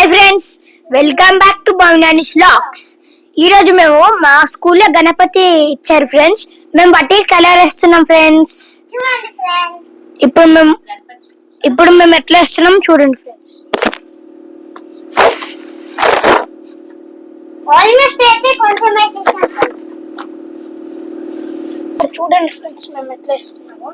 Hi friends welcome back to Bhavnani స్లాక్స్ ఈ రోజు మేము మా స్కూల్లో గణపతి ఇచ్చారు ఫ్రెండ్స్ మేము బట్టి కలర్ వేస్తున్నాం ఫ్రెండ్స్ ఇప్పుడు మేము ఇప్పుడు మేము ఎట్లా వేస్తున్నాం చూడండి ఫ్రెండ్స్. చూడండి ఫ్రెండ్స్ మేము ఎట్లా వేస్తున్నాము.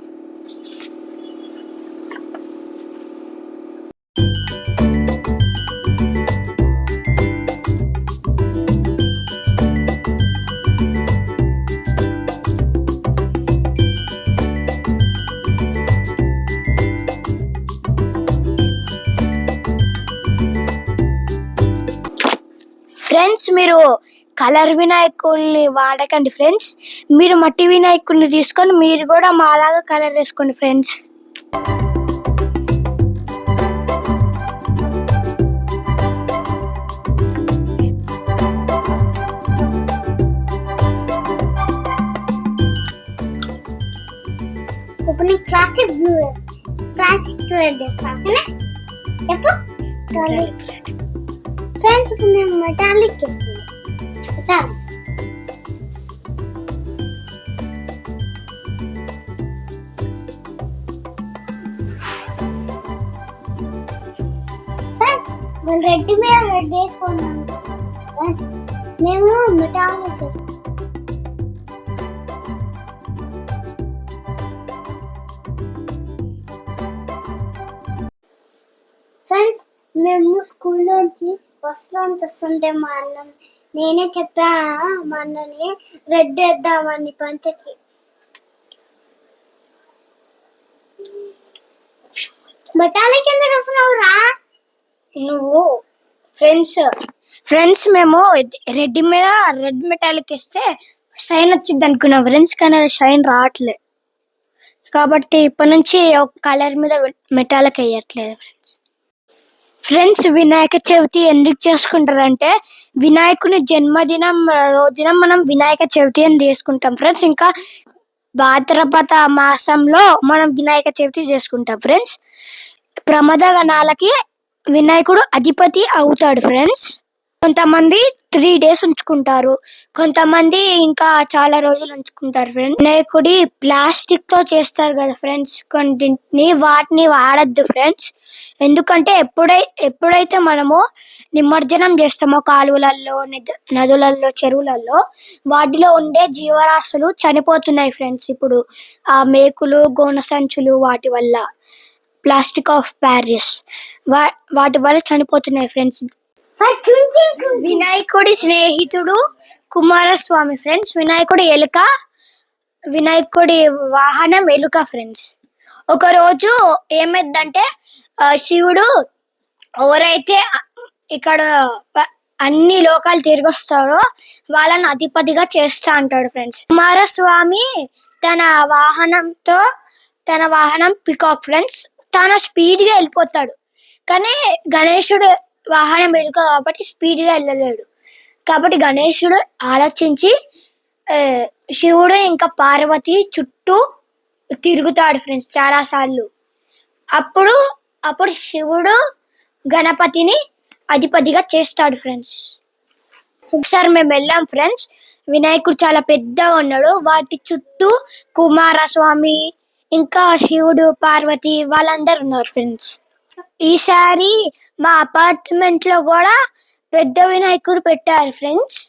ఫ్రెండ్స్ మీరు కలర్ వినాయకుల్ని వాడకండి ఫ్రెండ్స్. మీరు మట్టి వినాయకుల్ని తీసుకొని మీరు కూడా మాలాగా కలర్ వేసుకోండి ఫ్రెండ్స్. చెప్పు? ఫ్రెండ్స్ ఇప్పుడు నేను మెటాలిక్ ఇస్తాను ఫ్రెండ్స్ నేను రెడ్ మీద రెడ్ వేసుకున్నాను ఫ్రెండ్స్ మేము మెటాలిక్ ఫ్రెండ్స్ మేము స్కూల్లోంచి బస్సులో వస్తుంటే మా అన్న నేనే చెప్పా మా అన్నని రెడ్ వేద్దామని పంచకి. మెటాలిక్ ఎందుకు వస్తున్నావు రా నువ్వు ఫ్రెండ్స్ ఫ్రెండ్స్ మేము రెడ్ మీద రెడ్ మెటాలిక్ వేస్తే షైన్ వచ్చింది అనుకున్నాం. ఫ్రెండ్స్ కానీ అది షైన్ రావట్లేదు కాబట్టి ఇప్పటి నుంచి ఒక కలర్ మీద మెటాలిక్ వేయట్లేదు ఫ్రెండ్స్. ఫ్రెండ్స్ వినాయక చవితి ఎందుకు చేసుకుంటారంటే వినాయకుని జన్మదినం రోజున మనం వినాయక చవితి అని చేసుకుంటాం. ఫ్రెండ్స్ ఇంకా భాద్రపద మాసంలో మనం వినాయక చవితి చేసుకుంటాం. ఫ్రెండ్స్ ప్రమద గణాలకి వినాయకుడు అధిపతి అవుతాడు. ఫ్రెండ్స్ కొంతమంది త్రీ డేస్ ఉంచుకుంటారు. కొంతమంది ఇంకా చాలా రోజులు ఉంచుకుంటారు. ఫ్రెండ్స్ వినాయకుడి ప్లాస్టిక్తో చేస్తారు కదా ఫ్రెండ్స్ కొన్నింటిని వాటిని వాడద్దు. ఫ్రెండ్స్ ఎందుకంటే ఎప్పుడై ఎప్పుడైతే మనము నిమజ్జనం చేస్తామో కాలువలలో నదులలో చెరువులలో వాటిలో ఉండే జీవరాశులు చనిపోతున్నాయి ఫ్రెండ్స్ ఇప్పుడు. ఆ మేకులు గోన సంచులు వాటి వల్ల ప్లాస్టిక్ ఆఫ్ ప్యారిస్ వా వాటి వల్ల చనిపోతున్నాయి ఫ్రెండ్స్. వినాయకుడి స్నేహితుడు కుమారస్వామి ఫ్రెండ్స్ వినాయకుడి ఎలుక వినాయకుడి వాహనం ఎలుక ఫ్రెండ్స్. ఒకరోజు ఏమైందంటే శివుడు ఎవరైతే ఇక్కడ అన్ని లోకాలు తిరిగి వస్తారో వాళ్ళని అధిపతిగా చేస్తా అంటాడు ఫ్రెండ్స్ కుమారస్వామి తన వాహనంతో తన వాహనం పికాక్ ఫ్రెండ్స్ తన స్పీడ్గా వెళ్ళిపోతాడు. కానీ గణేశుడు వాహనం ఎలుక కాబట్టి స్పీడ్గా వెళ్ళలేడు. కాబట్టి గణేశుడు ఆలోచించి శివుడు ఇంకా పార్వతి చుట్టూ తిరుగుతాడు ఫ్రెండ్స్ చాలా సార్లు అప్పుడు అప్పుడు శివుడు గణపతిని అధిపతిగా చేస్తాడు ఫ్రెండ్స్ ఒకసారి మేము వెళ్ళాం ఫ్రెండ్స్ వినాయకుడు చాలా పెద్దగా ఉన్నాడు. వాటి చుట్టూ కుమారస్వామి ఇంకా శివుడు పార్వతి వాళ్ళందరూ ఉన్నారు ఫ్రెండ్స్ ఈసారి మా అపార్ట్మెంట్లో కూడా పెద్ద వినాయకుడు పెట్టారు ఫ్రెండ్స్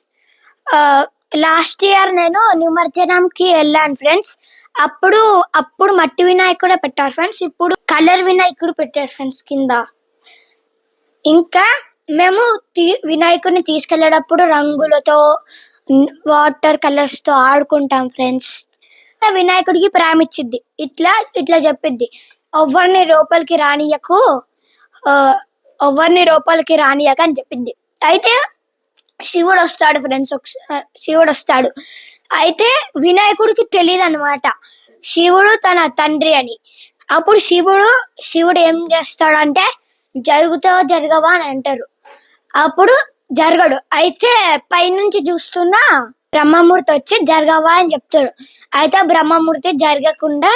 లాస్ట్ ఇయర్ నేను నిమజ్జనంకి వెళ్ళాను ఫ్రెండ్స్. అప్పుడు అప్పుడు మట్టి వినాయకుడే పెట్టారు ఫ్రెండ్స్. ఇప్పుడు కలర్ వినాయకుడు పెట్టారు ఫ్రెండ్స్ కింద. ఇంకా మేము తీ- వినాయకుడిని తీసుకెళ్ళేటప్పుడు రంగులతో వాటర్ కలర్స్తో ఆడుకుంటాం ఫ్రెండ్స్. వినాయకుడికి ప్రేమ ఇచ్చిద్ది ఇట్లా ఇట్లా చెప్పిద్ది. ఎవరిని లోపలికి రానియకు ఎవరిని లోపలికి రానియక అని చెప్పింది అయితే శివుడు వస్తాడు ఫ్రెండ్స్ ఒకసారి శివుడు వస్తాడు. అయితే వినాయకుడికి తెలియదు అనమాట శివుడు తన తండ్రి అని. అప్పుడు శివుడు శివుడు ఏం చేస్తాడంటే జరుగుతావో జరగవా అని అంటారు. అప్పుడు జరగడు. అయితే పైనుంచి చూస్తున్న బ్రహ్మమూర్తి వచ్చి జరగవా అని చెప్తాడు. అయితే బ్రహ్మమూర్తి జరగకుండా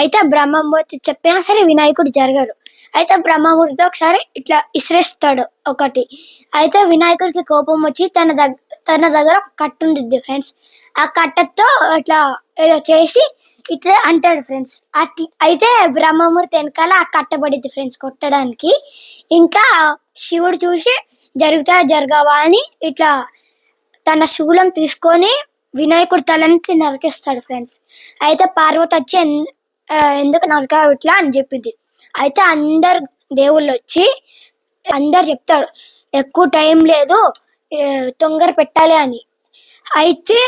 అయితే బ్రహ్మమూర్తి చెప్పినా సరే వినాయకుడు జరగడు. అయితే బ్రహ్మముడితో ఒకసారి ఇట్లా ఇసిరేస్తాడు ఒకటి. అయితే వినాయకుడికి కోపం వచ్చి తన దగ్గర తన దగ్గర ఒక కట్ట ఉంటుంది ఫ్రెండ్స్. ఆ కట్టతో ఇట్లా ఏదో చేసి ఇట్లా అంటాడు ఫ్రెండ్స్. అట్ అయితే బ్రహ్మమూర్తి వెనకాల ఆ కట్టబడిద్ది ఫ్రెండ్స్ కొట్టడానికి. ఇంకా శివుడు చూసి జరుగుతా జరగవా అని ఇట్లా తన శూలం తీసుకొని వినాయకుడి తలని నరికేస్తాడు ఫ్రెండ్స్. అయితే పార్వతి వచ్చి ఎందుకు నరకావు ఇట్లా అని చెప్పింది. అయితే అందరు దేవుళ్ళు వచ్చి అందరు చెప్తారు ఎక్కువ టైం లేదు తొందర పెట్టాలి అని. అయితే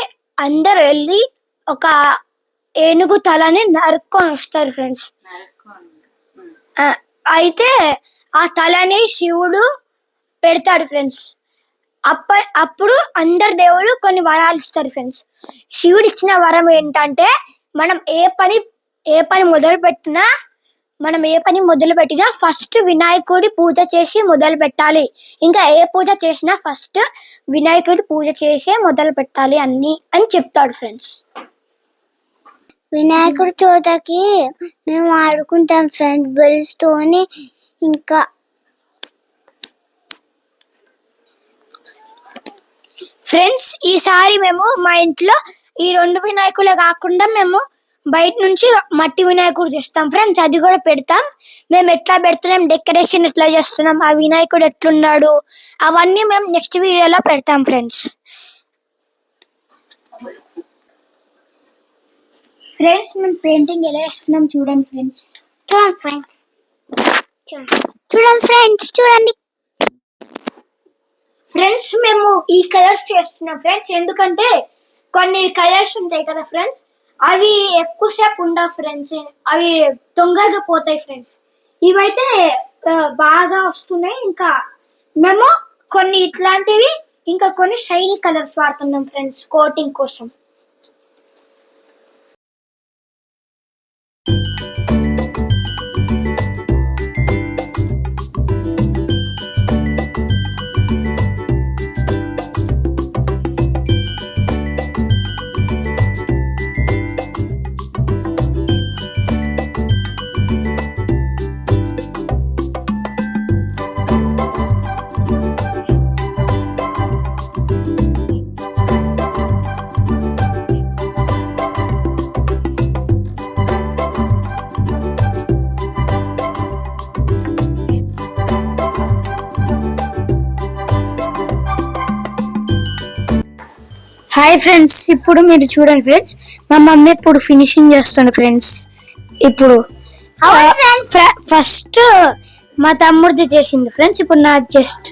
అందరు వెళ్ళి ఒక ఏనుగు తలని నరుక్కొని వస్తారు ఫ్రెండ్స్. అయితే ఆ తలని శివుడు పెడతాడు ఫ్రెండ్స్. అప్ప అప్పుడు అందరు దేవుడు కొన్ని వరాలు ఇస్తారు ఫ్రెండ్స్. శివుడు ఇచ్చిన వరం ఏంటంటే మనం ఏ పని ఏ పని మొదలు పెట్టినా మనం ఏ పని మొదలు పెట్టినా ఫస్ట్ వినాయకుడి పూజ చేసి మొదలు పెట్టాలి. ఇంకా ఏ పూజ చేసినా ఫస్ట్ వినాయకుడి పూజ చేసే మొదలు పెట్టాలి అన్ని అని చెప్తాడు ఫ్రెండ్స్ వినాయకుడి చోటకి మేము ఆడుకుంటాం ఫ్రెండ్స్ బెల్స్ తోని ఇంకా ఫ్రెండ్స్ ఈసారి మేము మా ఇంట్లో ఈ రెండు వినాయకులే కాకుండా మేము బయట నుంచి మట్టి వినాయకుడు చేస్తాం ఫ్రెండ్స్ అది కూడా పెడతాం. మేము ఎట్లా పెడుతున్నాం? డెకరేషన్ ఎట్లా చేస్తున్నాం? ఆ వినాయకుడు ఎట్లున్నాడు? అవన్నీ మేము నెక్స్ట్ వీడియోలో పెడతాం ఫ్రెండ్స్. ఫ్రెండ్స్ మేము పెయింటింగ్ ఎలా వేస్తున్నాం చూడండి ఫ్రెండ్స్. చూడండి ఫ్రెండ్స్. చూడండి ఫ్రెండ్స్ చూడండి. ఫ్రెండ్స్ మేము ఈ కలర్స్ చేస్తున్నాం ఫ్రెండ్స్. ఎందుకంటే కొన్ని కలర్స్ ఉంటాయి కదా ఫ్రెండ్స్. అవి ఎక్కువసేపు ఉండవు ఫ్రెండ్స్ అవి తొందరగా పోతాయి ఫ్రెండ్స్ ఇవైతే బాగా వస్తున్నాయి. ఇంకా మేము కొన్ని ఇట్లాంటివి ఇంకా కొన్ని షైనీ కలర్స్ వాడుతున్నాం ఫ్రెండ్స్ కోటింగ్ కోసం. హాయ్ ఫ్రెండ్స్ ఇప్పుడు మీరు చూడండి ఫ్రెండ్స్ మా మమ్మీ ఇప్పుడు ఫినిషింగ్ చేస్తుంది ఫ్రెండ్స్ ఇప్పుడు. ఫస్ట్ మా తమ్ముడిది చేసింది ఫ్రెండ్స్ ఇప్పుడు నా జస్ట్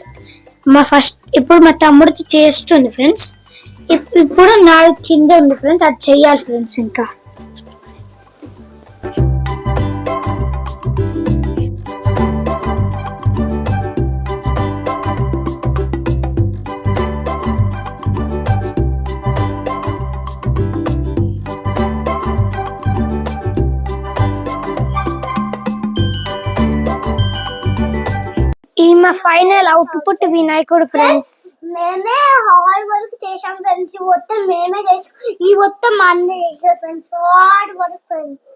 మా ఫస్ట్ ఇప్పుడు మా తమ్ముడిది చేస్తుంది ఫ్రెండ్స్ ఇప్పుడు నా కింద ఉంది ఫ్రెండ్స్ అది చెయ్యాలి ఫ్రెండ్స్ ఇంకా. ఈ మా ఫైనల్ అవుట్పుట్ వినాయకుడు ఫ్రెండ్స్ మేమే హార్డ్ వర్క్ చేసాం ఫ్రెండ్స్ ఈ మొత్తం మేమే చేసాం ఈ మొత్తం అన్నీ చేసాం ఫ్రెండ్స్ హార్డ్ వర్క్ ఫ్రెండ్స్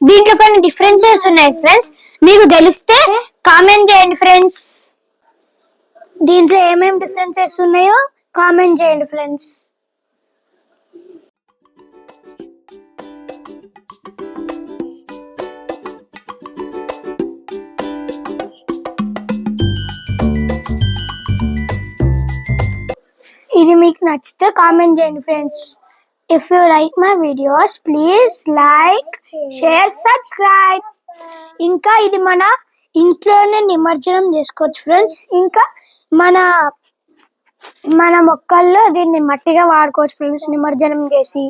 దీంట్లో కొన్ని డిఫరెన్సెస్ ఉన్నాయి ఫ్రెండ్స్ మీకు తెలిస్తే కామెంట్ చేయండి ఫ్రెండ్స్ దీంట్లో ఏమేమి డిఫరెన్సెస్ ఉన్నాయో కామెంట్ చేయండి ఫ్రెండ్స్ నచ్చితే కామెంట్ చేయండి friends if you like my videos please like share subscribe ఇంకా ఇది మన ఇంట్లోనే నిమజ్జనం చేసుకోవచ్చు ఫ్రెండ్స్ ఇంకా మన మన మొక్కల్లో దీన్ని మట్టిగా వాడుకోవచ్చు ఫ్రెండ్స్ నిమజ్జనం చేసి.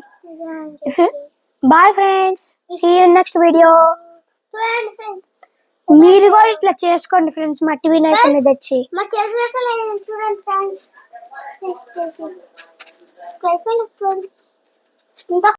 Bye friends see you next video మీరు కూడా ఇట్లా చేసుకోండి ఫ్రెండ్స్ మట్టి వినాయకుని తెచ్చి. మా చేతులతో లేదు చూడండి ఫ్రెండ్స్ అయిపోయింది ఫ్రెండ్స్ ఇంకా